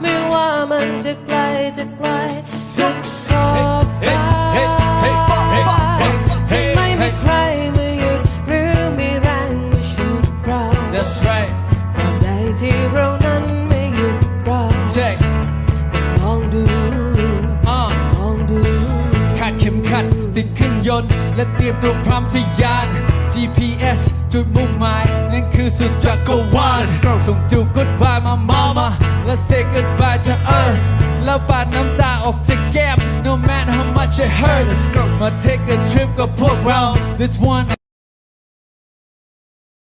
ไม่ว่ามันจะไกลจะไกลสุดขอบฟ้าเฮ้เฮ้เฮ้เฮ้เฮ้เฮ้จะไม่มีใครมาหยุดหรือมีแรงมาชุดเรา that's right ตราบใดที่เรานั้นไม่หยุดเรา check ลองดู uh ลองดูคาดเข็มขัดติดเครื่องยนต์และเตรียมตัวพร้อมทะยาน GPS จุดมุ่งหมายนั่นคือสุดจักรวาลส่งจูบ goodbye มามามาแล ะ say goodbye to earth แล้วปาดน้ำตาออกจากแก้ม no matter how much it hurts มา take a trip กับพวกเรา this one